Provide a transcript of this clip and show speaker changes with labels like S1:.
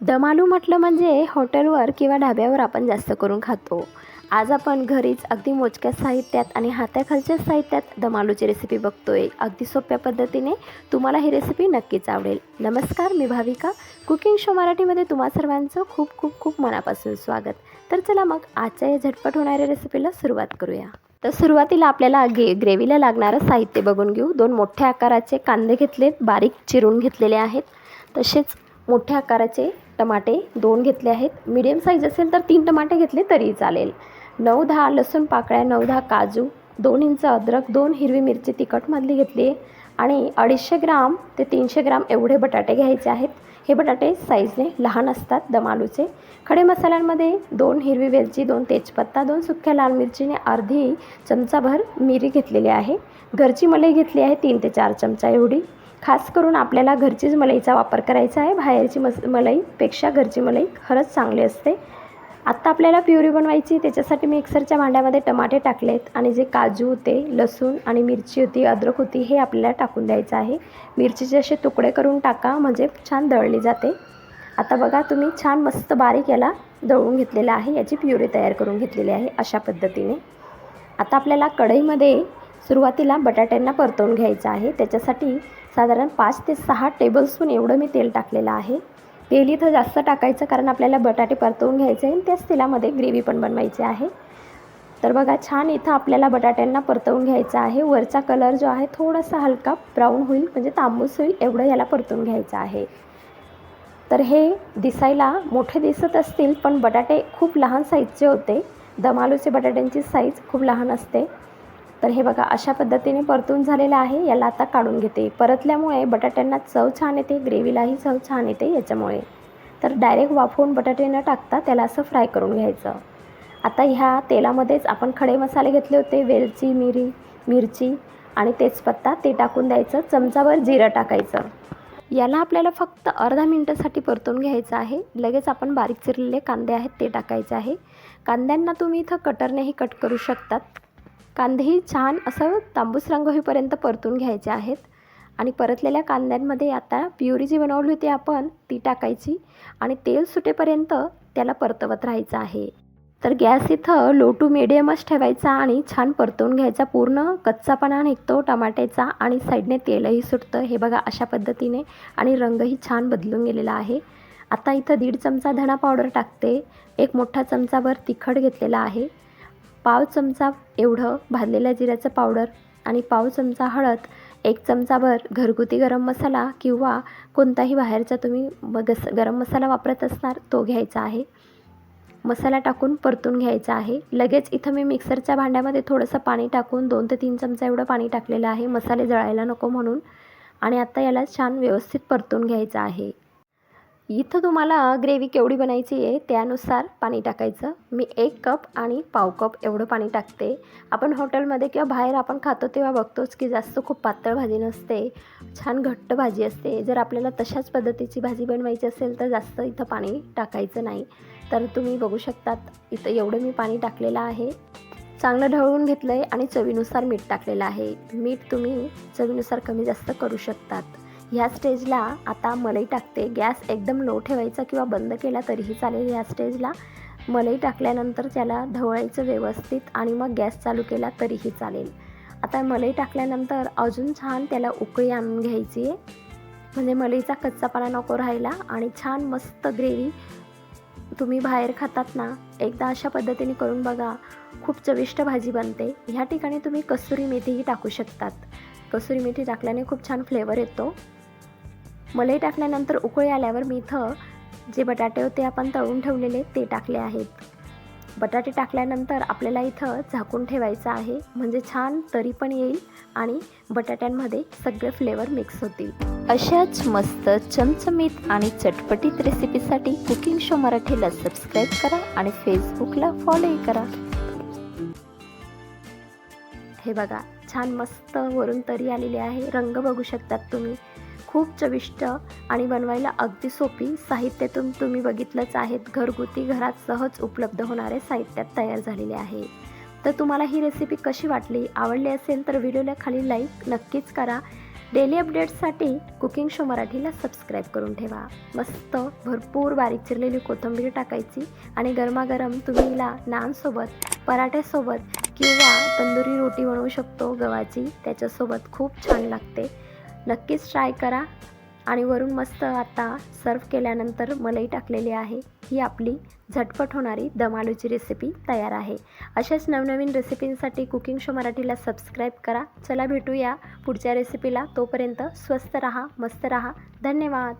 S1: दमालू म्हटलं म्हणजे हॉटेलवर किंवा ढाब्यावर आपण जास्त करून खातो. आज आपण घरीच अगदी मोजक्या साहित्यात आणि हाताखालच्या साहित्यात दमालूची रेसिपी बघतोय. अगदी सोप्या पद्धतीने तुम्हाला ही रेसिपी नक्कीच आवडेल. नमस्कार मी भाविका. कुकिंग शो मराठीमध्ये तुम्हा सर्वांचं खूप खूप खूप मनापासून स्वागत. तर चला मग आजच्या या झटपट होणाऱ्या रेसिपीला सुरुवात करूया. तर सुरुवातीला आपल्याला गे ग्रेव्हीला लागणारं साहित्य बघून घेऊ. दोन मोठ्या आकाराचे कांदे घेतलेत बारीक चिरून घेतलेले आहेत. तसेच मोठ्या आकाराचे टमाटे दोन घेतले आहेत. मीडियम साईज असेल तर तीन टमाटे घेतले तरी चालेल. नऊ दहा लसूण पाकळ्या नऊ दहा काजू दोन इंच अद्रक दोन हिरवी मिरची तिखटमधली घेतली आहे आणि अडीचशे ग्राम ते तीनशे ग्राम एवढे बटाटे घ्यायचे आहेत. हे बटाटे साईजने लहान असतात दमालूचे. खडे मसाल्यांमध्ये दोन हिरवी वेलची दोन तेजपत्ता दोन सुक्या लाल मिरचीने अर्धी चमचाभर मिरी घेतलेली आहे. घरची मलई घेतली आहे तीन ते चार चमचा एवढी. खास करून आपल्याला घरचीच मलईचा वापर करायचा आहे. बाहेरची मस मलईपेक्षा घरची मलाई खरंच चांगली असते. आत्ता आपल्याला प्युरी बनवायची त्याच्यासाठी मिक्सरच्या भांड्यामध्ये टमाटे टाकलेत आणि जे काजू होते लसूण आणि मिरची होती अद्रक होती हे आपल्याला टाकून द्यायचं आहे. मिरचीचे असे तुकडे करून टाका म्हणजे छान दळली जाते. आता बघा तुम्ही छान मस्त बारीक याला दळून घेतलेलं आहे. याची प्युरी तयार करून घेतलेली आहे अशा पद्धतीने. आता आपल्याला कढईमध्ये सुरुवातीला बटाट्यांना परतवून घ्यायचं आहे. त्याच्यासाठी साधारण पाच ते सहा टेबलस्पून एवढं मी तेल टाकलेलं आहे. तेल इथं जास्त टाकायचं कारण आपल्याला बटाटे परतवून घ्यायचे आहे आणि त्याच तेलामध्ये ग्रेव्ही पण बनवायची आहे. तर बघा छान इथं आपल्याला बटाट्यांना परतवून घ्यायचा आहे. वरचा कलर जो आहे थोडासा हलका ब्राऊन होईल म्हणजे तांबूस होईल एवढं याला परतवून घ्यायचं आहे. तर हे दिसायला मोठे दिसत असतील पण बटाटे खूप लहान साईजचे होते. दमालूचे बटाट्यांची साईज खूप लहान असते. तर हे बघा अशा पद्धतीने परतून झालेलं आहे. याला आता काढून घेते. परतल्यामुळे बटाट्यांना चव छान येते. ग्रेव्हीलाही चव छान येते याच्यामुळे. तर डायरेक्ट वाफवून बटाटे न टाकता त्याला असं फ्राय करून घ्यायचं. आता ह्या तेलामध्येच आपण खडे मसाले घेतले होते वेलची मिरी मिरची आणि तेजपत्ता ते टाकून द्यायचं. चमचावर जिरं टाकायचं. याला आपल्याला फक्त अर्धा मिनटासाठी परतून घ्यायचं आहे. लगेच आपण बारीक चिरलेले कांदे आहेत ते टाकायचे आहे. कांद्यांना तुम्ही इथं कटरनेही कट करू शकतात. कांदेही छान असं तांबूस रंग होईपर्यंत परतून घ्यायचे आहेत. आणि परतलेल्या कांद्यांमध्ये आता प्युरी जी बनवली होती आपण ती टाकायची आणि तेल सुटेपर्यंत त्याला परतवत राहायचं आहे. तर गॅस इथं लो टू मिडियमच ठेवायचा आणि छान परतवून घ्यायचा. पूर्ण कच्चापणा निघतो टमाट्याचा आणि साईडने तेलही सुटतं. हे बघा अशा पद्धतीने आणि रंगही छान बदलून गेलेला आहे. आता इथं दीड चमचा धणा पावडर टाकते. एक मोठा चमचाभर तिखट घेतलेला आहे. पाव चमचा एवढं भाजलेल्या जिऱ्याचं पावडर आणि पाव चमचा हळद एक चमचाभर घरगुती गरम मसाला किंवा कोणताही बाहेरचा तुम्ही गस गरम मसाला वापरत असणार तो घ्यायचा आहे. मसाला टाकून परतून घ्यायचा आहे. लगेच इथं मी मिक्सरच्या भांड्यामध्ये थोडंसं पाणी टाकून दोन ते तीन चमचा एवढं पाणी टाकलेलं आहे. मसाले जळायला नको म्हणून. आणि आता याला छान व्यवस्थित परतून घ्यायचं आहे. इथं तुम्हाला ग्रेव्ही केवढी बनायची आहे त्यानुसार पाणी टाकायचं. मी एक कप आणि पाव कप एवढं पाणी टाकते. आपण हॉटेलमध्ये किंवा बाहेर आपण खातो तेव्हा बघतोच की जास्त खूप पातळ भाजी नसते. छान घट्ट भाजी असते. जर आपल्याला तशाच पद्धतीची भाजी बनवायची असेल तर जास्त इथं पाणी टाकायचं नाही. तर तुम्ही बघू शकतात इथं एवढं मी पाणी टाकलेलं आहे. चांगलं ढवळून घेतलं आहे आणि चवीनुसार मीठ टाकलेलं आहे. मीठ तुम्ही चवीनुसार कमी जास्त करू शकतात. ह्या स्टेजला आता मलई टाकते. गॅस एकदम लो ठेवायचा किंवा बंद केला तरीही चालेल ह्या स्टेजला. मलई टाकल्यानंतर त्याला ढवळायचं व्यवस्थित आणि मग गॅस चालू केला तरीही चालेल. आता मलई टाकल्यानंतर अजून छान त्याला उकळी आणून घ्यायची. आहे म्हणजे मलईचा कच्चापणा नको राहायला आणि छान मस्त ग्रेव्ही तुम्ही बाहेर खातात ना एकदा अशा पद्धतीने करून बघा. खूप चविष्ट भाजी बनते. ह्या ठिकाणी तुम्ही कसुरी मेथीही टाकू शकतात. कसुरी मेथी टाकल्याने खूप छान फ्लेवर येतो. मलई टाकल्यानंतर उकळी आल्यावर मी इथं जे बटाटे होते आपण तळून ठेवलेले ते टाकले आहेत. बटाटे टाकल्यानंतर आपल्याला इथं झाकून ठेवायचं आहे. म्हणजे छान तरी पण येईल आणि बटाट्यांमध्ये सगळे फ्लेवर मिक्स होतील. अशाच मस्त चमचमीत आणि चटपटीत रेसिपीसाठी कुकिंग शो मराठीला सबस्क्राईब करा आणि फेसबुकला फॉलोही करा. हे बघा छान मस्त वरून तरी आलेली आहे. रंग बघू शकतात तुम्ही. खूप चविष्ट आणि बनवायला अगदी सोपी साहित्यातून तुम्ही बघितलंच आहेत. घरगुती घरात सहज उपलब्ध होणारे साहित्यात तयार झालेले आहे. तर तुम्हाला ही रेसिपी कशी वाटली आवडली असेल तर व्हिडिओला खाली लाईक नक्कीच करा. डेली अपडेट्ससाठी कुकिंग शो मराठीला सबस्क्राईब करून ठेवा. मस्त भरपूर बारीक चिरलेली कोथिंबीर टाकायची आणि गरमागरम तुम्ही हिला नानसोबत पराठ्यासोबत किंवा तंदुरी रोटी बनवू शकतो गव्हाची. त्याच्यासोबत खूप छान लागते. नक्कीच ट्राय करा. आणि वरून मस्त आता सर्व केल्यानंतर मलई टाकलेली आहे. ही आपली झटपट होणारी दमालूची रेसिपी तयार आहे. अशाच नवनवीन रेसिपींसाठी कुकिंग शो मराठीला सबस्क्राईब करा. चला भेटूया पुढच्या रेसिपीला तोपर्यंत स्वस्त रहा मस्त रहा. धन्यवाद.